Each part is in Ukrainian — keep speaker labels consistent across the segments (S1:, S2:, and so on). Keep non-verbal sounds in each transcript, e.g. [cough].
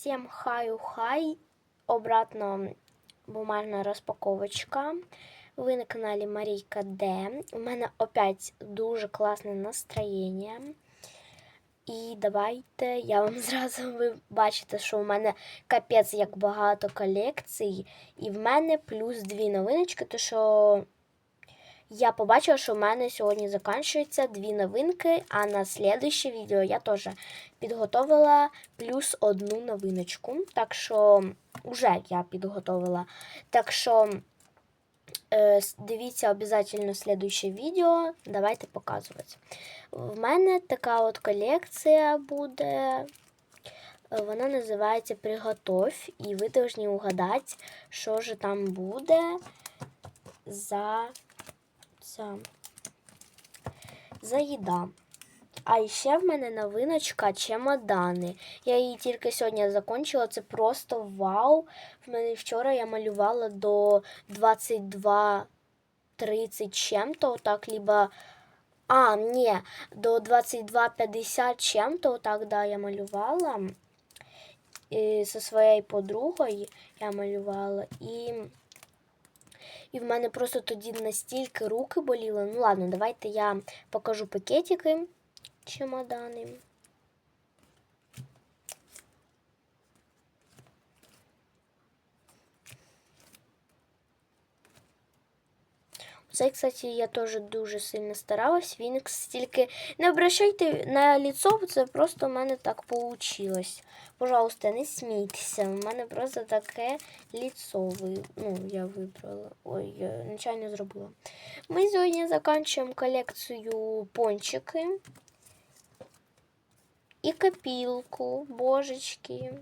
S1: Всем хаю-хай. Обратно бумажна розпаковочка. Ви на каналі Марійка Д. У мене опять дуже класне настроєння. І давайте я вам [laughs] зразу ви бачите, що у мене капець як багато колекцій. І в мене плюс дві новиночки, то що я побачила, що в мене сьогодні закінчуються дві новинки, а на слідуще відео я теж підготовила плюс одну новиночку. Так що вже я підготовила. Так що е, дивіться обов'язково слідуще відео. Давайте показувати. В мене така от колекція буде. Вона називається Приготовь, і ви повинні угадати, що ж там буде за, за, Заїда. А ще в мене новиночка чемодани. Я її тільки сьогодні закінчила. Це просто вау. В мене вчора я малювала до 22.30 чим-то, так, либо. А, ні, до 22.50 чим-то, так, да, я малювала. І зі своєю подругою я малювала. І, і в мене просто тоді настільки руки боліли. Ну ладно, давайте я покажу пакетики чемодани. Це, кстати, я теж дуже сильно старалась. Він стільки не обращайте на ліцо, це просто в мене так вийшло. Пожалуйста, не смійтеся. У мене просто таке ліцо. Ну, я вибрала. Ой, я нечайно зробила. Ми сьогодні закінчуємо колекцію пончики. І копілку, божечки.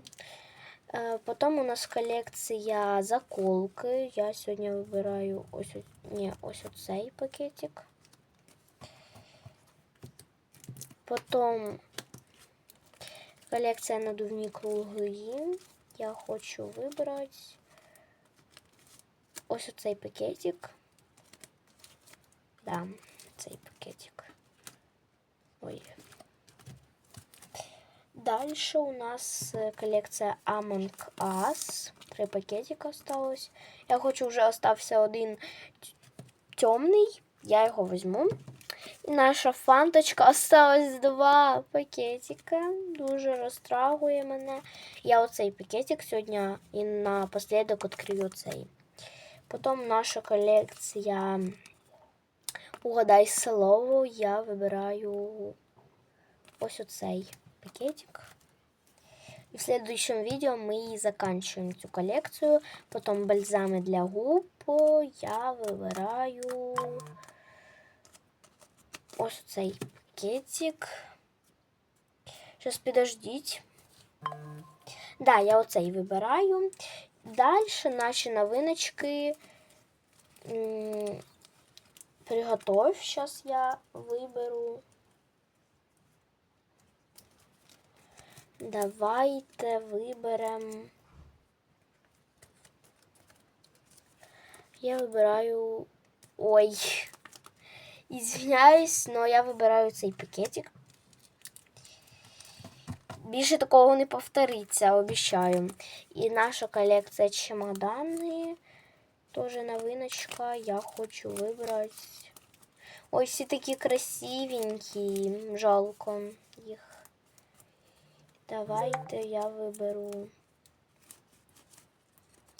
S1: Е, Потім у нас колекція заколки. Я сьогодні вибираю ось, ні, ось оцей пакетик. Потім колекція надувні круги. Я хочу вибрати ось оцей пакетик. Да, цей пакетик. Ой. Дальше у нас э, коллекция Among Us. Три пакетика осталось. Я хочу вже остався один темний. Я його візьму. І наша фанточка осталось два пакетика. Дуже розтрагує мене. Я оцей пакетик сьогодні і напослідок відкрию цей. Потім наша колекція Угадай слово. Я вибираю ось оцей пакетик. И в следующем видео мы и заканчиваем эту коллекцию. Потом бальзамы для губ я вибираю ось цей пакетик. Сейчас подождіть. Да, я оцей вибираю. Дальше наші новиночки. М, Приготовь. Сейчас я виберу. Давайте виберемо. Я вибираю. Ой. Извиняюсь, но я вибираю цей пакетик. Більше такого не повториться, обіцяю. І наша колекція чемодани. Тоже новиночка. Я хочу вибрати. Ой, всі такі красивенькі. Жалко їх. Давайте я виберу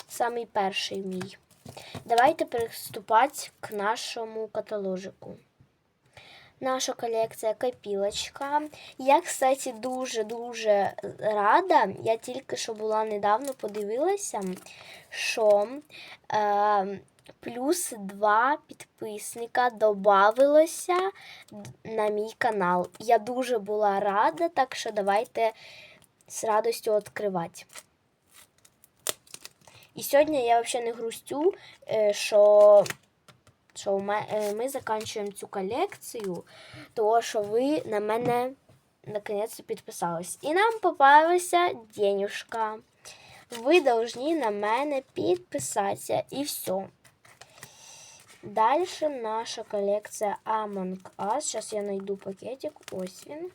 S1: самий перший мій. Давайте приступати к нашому каталожику. Наша колекція копілочка. Я, кстати, дуже-дуже рада. Я тільки що була недавно подивилася, що е, плюс два підписника додавилося на мій канал. Я дуже була рада, так що давайте з радістю відкривати. І сьогодні я взагалі не грустю, е, що, що у е, ми закінчуємо цю колекцію, тому що ви на мене наконець підписались. І нам попалася денюжка. Ви повинні на мене підписатися. І все. Дальше наша колекція Among Us. Сейчас я найду пакетик. Ось він.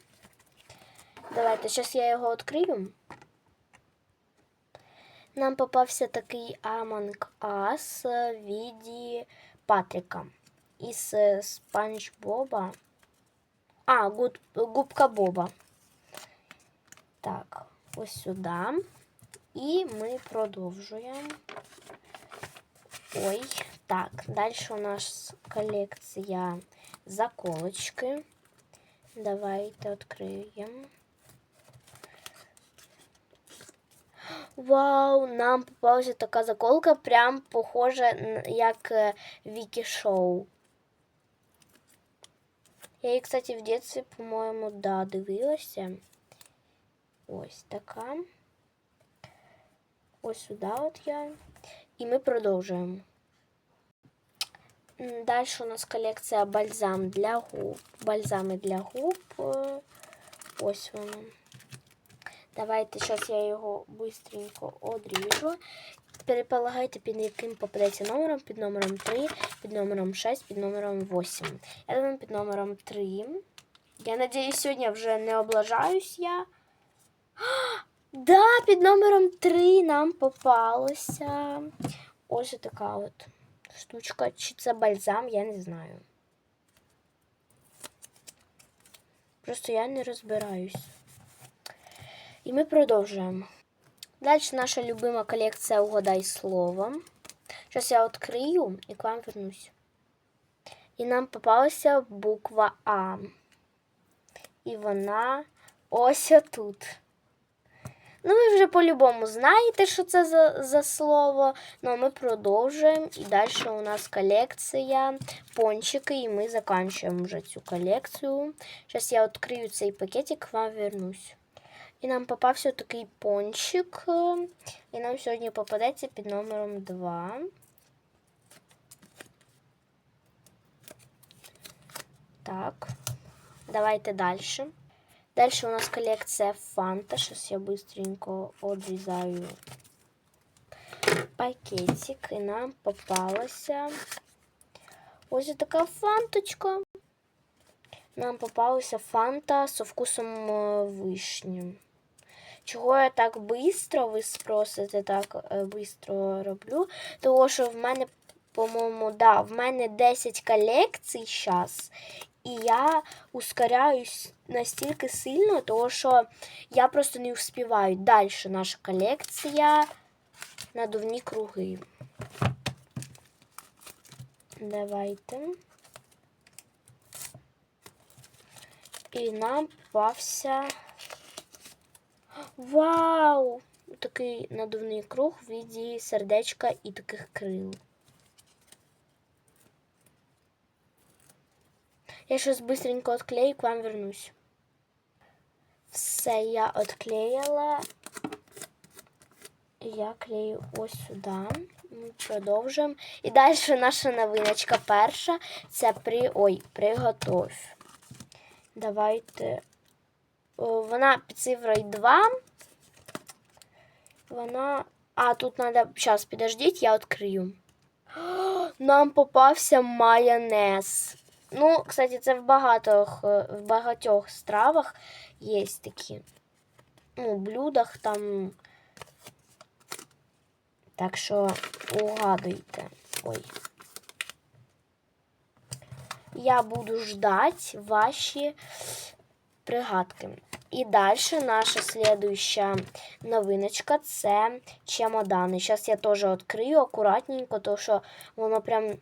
S1: Давайте, зараз я його відкрию. Нам попався такий Among Us в віді Патріка із е, Спанч Боба. А, гуд, губка Боба. Так, ось сюди. І ми продовжуємо. Ой, так, далі у нас колекція заколочки. Давайте відкриємо. Вау, нам попалася така заколка, прям похожа н- як е, Вікі Шоу. Я її, кстати, в дитинстві, по-моєму, да, дивилася. Ось така. Ось сюди от я. І ми продовжуємо. Далі у нас колекція бальзам для губ. Бальзами для губ. Е, Ось воно. Давайте зараз я його швидко одріжу. Переполагайте, під яким попадеться номером, під номером 3, під номером 6, під номером 8. Я думаю, під номером 3. Я надіюсь, сьогодні вже не облажаюсь я. Да, під номером 3 нам попалося. Ось така от штучка. Чи це бальзам, я не знаю. Просто я не розбираюсь. І ми продовжуємо. Далі наша любима колекція Угадай словом. Зараз я відкрию і к вам вернусь. І нам попалася буква А. І вона ось отут. Ну, ви вже по-любому знаєте, що це за, за слово. Ну, а ми продовжуємо. І далі у нас колекція пончики, і ми закінчуємо вже цю колекцію. Зараз я відкрию цей пакетик, к вам вернусь. І нам попався такий пончик. е, І нам сьогодні попадеться під номером 2. Так, давайте далі. Далі у нас колекція Фанта. Зараз я быстренько відрізаю пакетик. І нам попалася ось така фанточка. Нам попалася фанта з вкусом е, вишні. Чого я так швидко, ви спросите, так швидко роблю? Тому що в мене, по-моєму, да, в мене 10 колекцій зараз. І я ускоряюсь настільки сильно, тому що я просто не успіваю. Далі наша колекція надувні круги. Давайте. І нам попався. Вау! Такий надувний круг в віді сердечка і таких крил. Я сейчас быстренько отклею, к вам вернусь. Все, я отклеїла. Я клею ось сюди. Ми продовжуємо. І далі наша новиночка перша. Це при. Ой, приготовь. Давайте. О, Вона під цифрою 2. Вона. А, тут треба. Зараз, підождіть, я відкрию. Нам попався майонез. Ну, кстати, це в багатьох, е, в багатьох стравах є такі. Ну, блюдах там. Так що угадуйте. Ой. Я буду ждать ваші пригадки. І далі наша слідуюча новиночка це чемодани. Зараз я теж відкрию акуратненько, тому що воно прям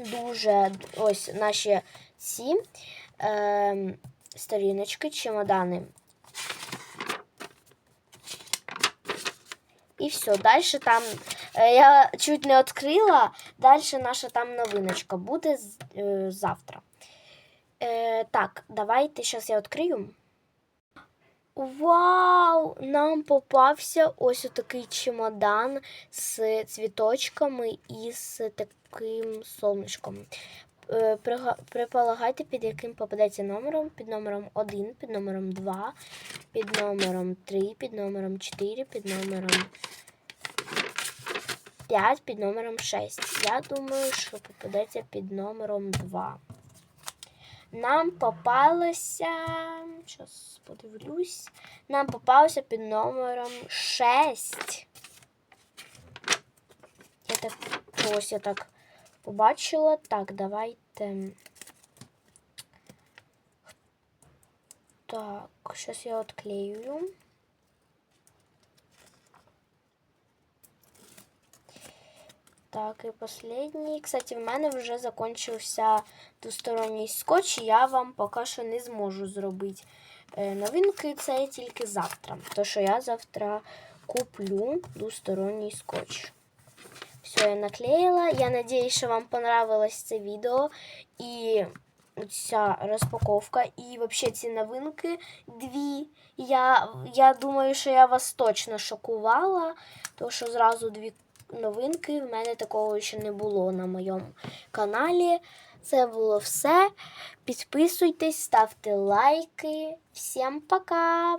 S1: дуже ось наші ці е, сторіночки, чемодани. І все, далі там е, я чуть не відкрила, далі наша там новиночка буде е, завтра. Е, так, давайте зараз я відкрию. Вау! Нам попався ось такий чемодан з цвіточками і з таким сонечком. Е, Приполагайте, під яким попадеться номером, під номером 1, під номером 2, під номером 3, під номером 4, під номером 5, під номером 6. Я думаю, що попадеться під номером 2. Нам попалося. Зараз подивлюсь. Нам попалося під номером 6. давайте. Ось я так побачила. Так, давайте. Так, сейчас я отклею. Так, і последній. Кстати, в мене вже закінчився двосторонній скотч, я вам поки що не зможу зробити е, новинки. Це тільки завтра. То що я завтра куплю двосторонній скотч. Все, я наклеїла. Я надіюсь, що вам понравилось це відео. І ця розпаковка. І взагалі ці новинки дві. Я, я думаю, що я вас точно шокувала, тому що зразу дві новинки. В мене такого ще не було на моєму каналі. Це було все. Підписуйтесь, ставте лайки. Всім пока!